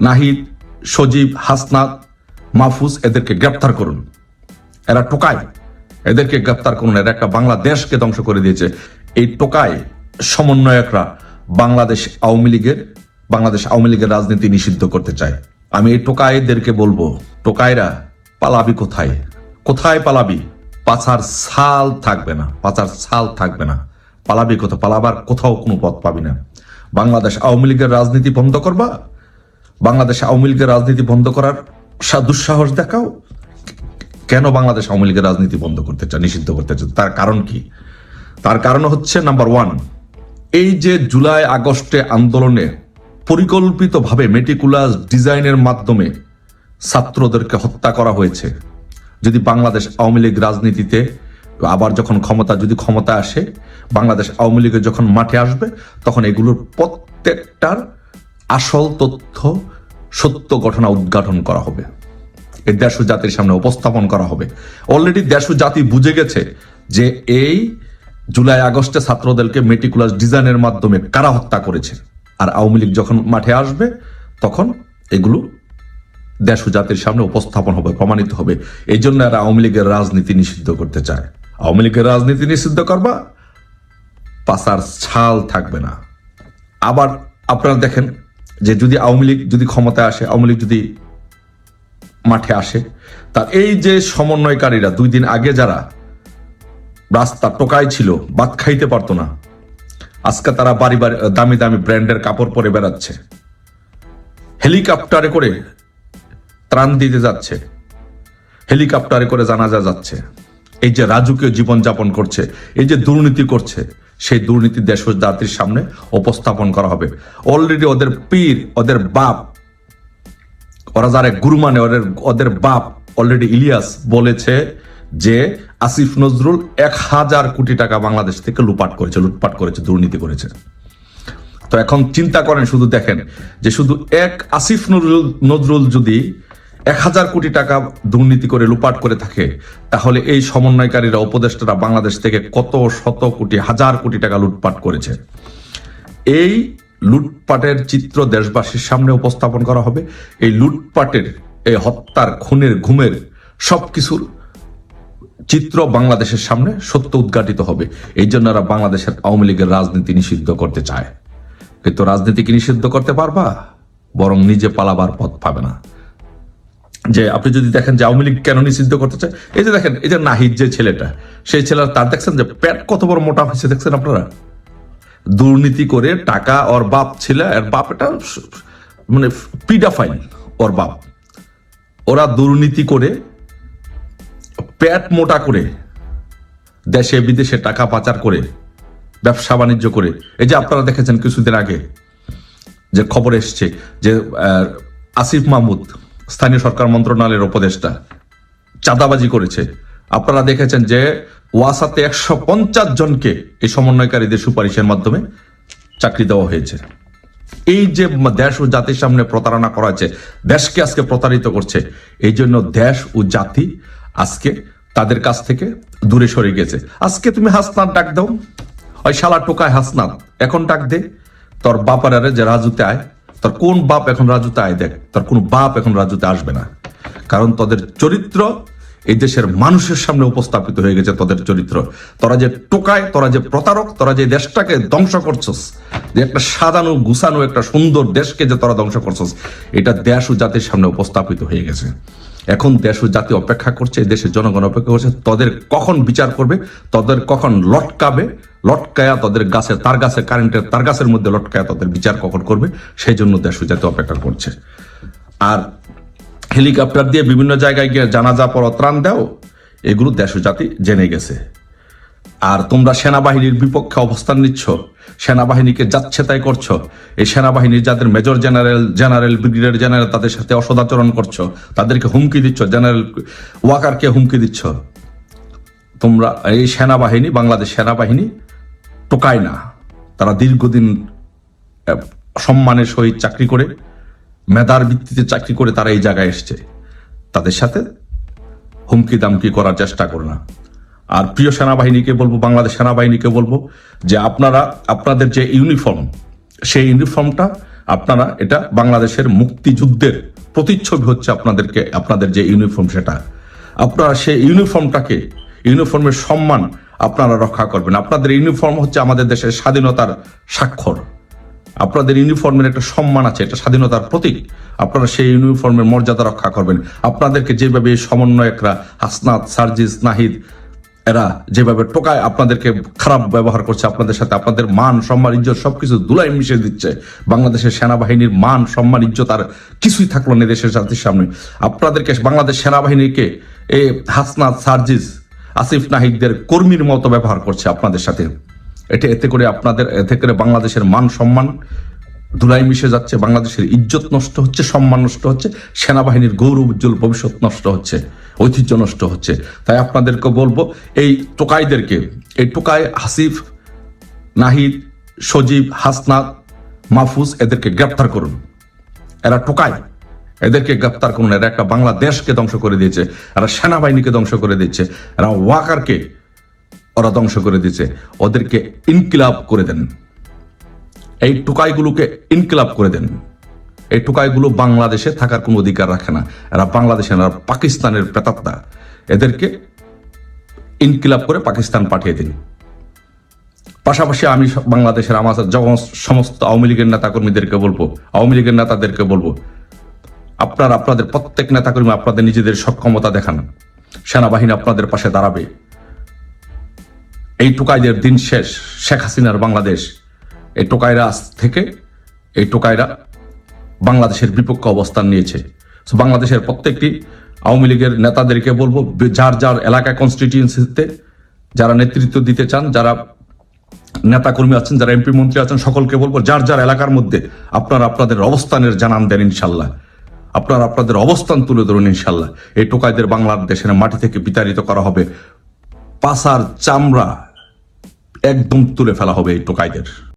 নাহিদ, সজীব, হাসনাত, মাহফুজ এদেরকে গ্রেপ্তার করুন। এরা টোকায়। এদেরকে গ্রেপ্তার করুন। এরা একটা বাংলাদেশকে ধ্বংস করে দিয়েছে। এই টোকায় সমন্বয়করা বাংলাদেশ আওয়ামী লীগের, বাংলাদেশ আওয়ামী লীগের রাজনীতি নিষিদ্ধ করতে চায়। আমি এই টোকাইদেরকে বলব টোকাইরা পালাবি কোথায়? কোথায় পালাবি? পাচার ছাল থাকবে না। পাচার ছাল থাকবে না। পালাবি কোথাও পালাবার কোথাও কোনো পথ পাবি না। বাংলাদেশ আওয়ামী লীগের রাজনীতি বন্ধ করবা বাংলাদেশ আওয়ামী লীগের রাজনীতি বন্ধ করার দুঃসাহস দেখাও? কেন বাংলাদেশ আওয়ামী লীগের রাজনীতি বন্ধ করতে চায়, নিষিদ্ধ করতে চায়? তার কারণ কি? তার কারণ হচ্ছে নাম্বার ওয়ান এই যে জুলাই আগস্টে আন্দোলনে পরিকল্পিতভাবে মেটিকুলাস ডিজাইনের মাধ্যমে ছাত্রদেরকে হত্যা করা হয়েছে, যদি বাংলাদেশ আওয়ামী লীগ রাজনীতিতে আবার যখন ক্ষমতা, যদি ক্ষমতা আসে, বাংলাদেশ আওয়ামী লীগের যখন মাঠে আসবে, তখন এগুলোর প্রত্যেকটার আসল তথ্য সত্য ঘটনা উদ্ঘাটন করা হবে। এই দেশ ও জাতির সামনে উপস্থাপন করা হবে। অলরেডি দেশ ও জাতি বুঝে গেছে যে এই জুলাই, আগস্টে ছাত্রদেরকে মেটিকুলাস ডিজাইনের মাধ্যমে কারা হত্যা করেছে। আর আওয়ামী লীগ যখন মাঠে আসবে, তখন এগুলো দেশ ও জাতির সামনে উপস্থাপন হবে, প্রমাণিত হবে। এই জন্য এরা আওয়ামী লীগের রাজনীতি নিষিদ্ধ করতে চায়। আওয়ামী লীগের রাজনীতি নিষিদ্ধ করবা, পাশার ছাল থাকবে না। আবার আপনারা দেখেন যে যদি আওয়ামী লীগ যদি ক্ষমতায় আসে, আওয়ামী লীগ যদি মাঠে আসে তার এই যে সমন্বয়কারীরা, দুই দিন আগে যারা রাস্তা টোকায় ছিল, ভাত খাইতে পারতো না, আজকে তারা বাড়ি বাড়ি, দামি দামি ব্র্যান্ডের কাপড় পরে বেড়াচ্ছে, হেলিকপ্টারে করে ত্রাণ দিতে যাচ্ছে, হেলিকপ্টারে করে জানাজা যাচ্ছে, এই যে রাজকীয় জীবনযাপন করছে, এই যে দুর্নীতি করছে সেই দুর্নীতি দেশ জাতির সামনে উপস্থাপন করা হবে। অলরেডি ওদের পীর, ওদের বাপ, ওরা যারা গুরু মানে ওদের ওদের বাপ অলরেডি ইলিয়াস বলেছে যে আসিফ নজরুল এক হাজার কোটি টাকা বাংলাদেশ থেকে লুপাট করেছে, লুটপাট করেছে, দুর্নীতি করেছে। তো এখন চিন্তা করেন, শুধু দেখেন যে শুধু এক আসিফ নজরুল নজরুল যদি এক হাজার কোটি টাকা দুর্নীতি করে লুপাট করে থাকে। তাহলে এই সমন্বয়কারীরা, উপদেষ্টারা বাংলাদেশ থেকে কত শত কোটি, হাজার কোটি টাকা লুটপাট করেছে? এই লুটপাটের চিত্র দেশবাসীর সামনে উপস্থাপন করা হবে। এই লুটপাটের, এই হত্যার খুনের, ঘুমের সব কিছুর চিত্র বাংলাদেশের সামনে সত্য উদ্ঘাটিত হবে। এই জন্য এরা বাংলাদেশের আওয়ামী লীগের রাজনীতি নিষিদ্ধ করতে চায়। কিন্তু রাজনীতি কি নিষিদ্ধ করতে পারবা? বরং নিজে পালাবার পথ পাবে না। যে আপনি যদি দেখেন যে আওয়ামী লীগ কেন নিষিদ্ধ করতে চায়, এই যে দেখেন, এই যে নাহিদ যে ছেলেটা, সেই ছেলেটা তার দেখছেন যে প্যাট কত বড় মোটা হয়েছে দেখছেন আপনারা? দুর্নীতি করে টাকা ওর বাপ ছিল, আর বাপ এটা মানে পিডাফাইল ওর বাপ। ওরা দুর্নীতি করে প্যাট মোটা করে দেশে বিদেশে টাকা পাচার করে, ব্যবসা বাণিজ্য করে। এই যে আপনারা দেখেছেন কিছুদিন আগে যে খবর এসছে যে আসিফ মাহমুদ স্থানীয় সরকার মন্ত্রণালয়ের উপদেষ্টা চাঁদাবাজি করেছে। আপনারা দেখেছেন যে ওয়াসাতে একশো পঞ্চাশ জনকে এই সমন্বয়কারীদের সুপারিশের মাধ্যমে চাকরি দেওয়া হয়েছে। এই যে দেশ ও জাতির সামনে প্রতারণা করা হয়েছে, দেশকে আজকে প্রতারিত করছে, এই জন্য দেশ ও জাতি আজকে তাদের কাছ থেকে দূরে সরে গেছে। আজকে তুমি হাসনাত ডাক দাও। ওই শালা টোকায় হাসনাত, এখন ডাক দে। তোর বাপারে যে রাজুতে আয় তোর কোন বাপ এখন রাজুতে আয় দেখ, তোর কোন বাপ এখন রাজুতে আসবে না। কারণ তোদের চরিত্র এই দেশের মানুষের সামনে উপস্থাপিত হয়ে গেছে তোদের চরিত্র। তোরা যে টোকায়, তোরা যে প্রতারক, তোরা যে দেশটাকে ধ্বংস করছস, যে একটা সাজানো, গুছানো, একটা সুন্দর দেশকে যে তোরা ধ্বংস করছস, এটা দেশ ও জাতির সামনে উপস্থাপিত হয়ে গেছে। এখন দেশ ও জাতি অপেক্ষা করছে দেশের জনগণ অপেক্ষা করছে, তাদের কখন বিচার করবে, তাদের কখন লটকাবে লটকায়া তাদের গাছে, তার গাছে কারেন্টের তার গাছের মধ্যে লটকায়া তাদের বিচার কখন করবে? সেই জন্য দেশ জাতি অপেক্ষা করছে। আর হেলিকপ্টার দিয়ে বিভিন্ন জায়গায় গিয়ে জানাজা পর ত্রাণ দাও, এগুলো দেশ জাতি জেনে গেছে। আর তোমরা সেনাবাহিনীর বিপক্ষে অবস্থান নিচ্ছ, সেনাবাহিনীকে যাচ্ছে তাই করছ, এই সেনাবাহিনীর যাদের major general general, brigadier general তাদের সাথে অসদাচরণ করছ, তাদেরকে হুমকি দিচ্ছ, জেনারেল ওয়াকারকে হুমকি দিচ্ছ। তোমরা এই সেনাবাহিনী, বাংলাদেশ সেনাবাহিনী টোকায় না। তারা দীর্ঘদিন সম্মানের সহিত চাকরি করে, মেধার ভিত্তিতে চাকরি করে তারা এই জায়গায় এসছে। তাদের সাথে হুমকি দামকি করার চেষ্টা করো না। আর প্রিয় সেনাবাহিনীকে বলব, বাংলাদেশ সেনাবাহিনীকে বলব যে আপনারা, আপনাদের যে ইউনিফর্ম, সেই ইউনিফর্মটা আপনারা, এটা বাংলাদেশের মুক্তিযুদ্ধের প্রতিচ্ছবি হচ্ছে আপনাদেরকে, আপনাদের যে ইউনিফর্ম সেটা। আপনারা সেই ইউনিফর্মটাকে, ইউনিফর্মের সম্মান আপনারা রক্ষা করবেন। আপনাদের ইউনিফর্ম হচ্ছে আমাদের দেশের স্বাধীনতার স্বাক্ষর। আপনাদের ইউনিফর্মের একটা সম্মান আছে, এটা স্বাধীনতার প্রতীক। আপনারা সেই ইউনিফর্মের মর্যাদা রক্ষা করবেন। আপনাদেরকে যেভাবে সমন্বয়করা হাসনাত, সার্জিস, নাহিদ, এরা যেভাবে টোকায় আপনাদেরকে খারাপ ব্যবহার করছে, আপনাদের সাথে আপনাদের মান, সম্মান, ইজ্জত সবকিছু দুলাই মিশে দিচ্ছে। বাংলাদেশের সেনাবাহিনীর মান, সম্মান, ইজ্জত আর কিছুই থাকল না দেশের জাতির সামনে। আপনাদেরকে বাংলাদেশ সেনাবাহিনীকে, এ হাসনাত, সার্জিস আসিফ নাহিদদের কর্মীর মতো ব্যবহার করছে আপনাদের সাথে। এটা এতে করে আপনাদের, এতে করে বাংলাদেশের মান সম্মান ধুলাই মিশে যাচ্ছে, বাংলাদেশের ইজ্জত নষ্ট হচ্ছে, সম্মান নষ্ট হচ্ছে, সেনাবাহিনীর গৌরব উজ্জ্বল ভবিষ্যৎ নষ্ট হচ্ছে, ঐতিহ্য নষ্ট হচ্ছে। তাই আপনাদেরকে বলব, এই টোকাইদেরকে, এই টোকাই হাসিফ, নাহিদ, সজীব, হাসনাত, মাহফুজ, এদেরকে গ্রেপ্তার করুন। এরা টোকায় এদেরকে গ্রেপ্তার করুন। এরা একটা বাংলাদেশকে ধ্বংস করে দিয়েছে। এরা সেনাবাহিনীকে ধ্বংস করে দিচ্ছে। এরা ওয়াকারকে ওরা ধ্বংস করে দিয়েছে ওদেরকে ইনকিলাব করে দেন। এই টুকাইগুলোকে ইনকিলাব করে দেন। এই টুকাইগুলো বাংলাদেশে থাকার কোনো অধিকার রাখে না। এরা বাংলাদেশের এরা পাকিস্তানের প্রেতাত্মা। এদেরকে ইনকিলাব করে পাকিস্তান পাঠিয়ে দিন। পাশাপাশি আমি বাংলাদেশের আমার সমস্ত আওয়ামী লীগের নেতাকর্মীদেরকে বলব, আওয়ামী লীগের নেতাদেরকে বলব আপনার আপনাদের প্রত্যেক নেতাকর্মী আপনাদের নিজেদের সক্ষমতা দেখান। সেনাবাহিনী আপনাদের পাশে দাঁড়াবে। এই টোকাইদের দিন শেষ। শেখ হাসিনার বাংলাদেশ। এই টোকাইরা থেকে এই টোকাইরা বাংলাদেশের বিপক্ষে অবস্থান নিয়েছে। বাংলাদেশের প্রত্যেকটি আওয়ামী লীগের নেতাদেরকে বলব, যার যার এলাকা কনস্টিটিউয়েন্সিতে যারা নেতৃত্ব দিতে চান, যারা নেতাকর্মী আছেন, যারা এমপি মন্ত্রী আছেন, সকলকে বলব, যার যার এলাকার মধ্যে আপনারা আপনাদের অবস্থানের জানান দেন ইনশাল্লাহ। আপনারা আপনাদের অবস্থান তুলে ধরুন ইনশাল্লাহ। এই টোকাইদের বাংলাদেশের মাটি থেকে বিতাড়িত করা হবে। পাসার চামড়া একদম তুলে ফেলা হবে এই টোকাইদের।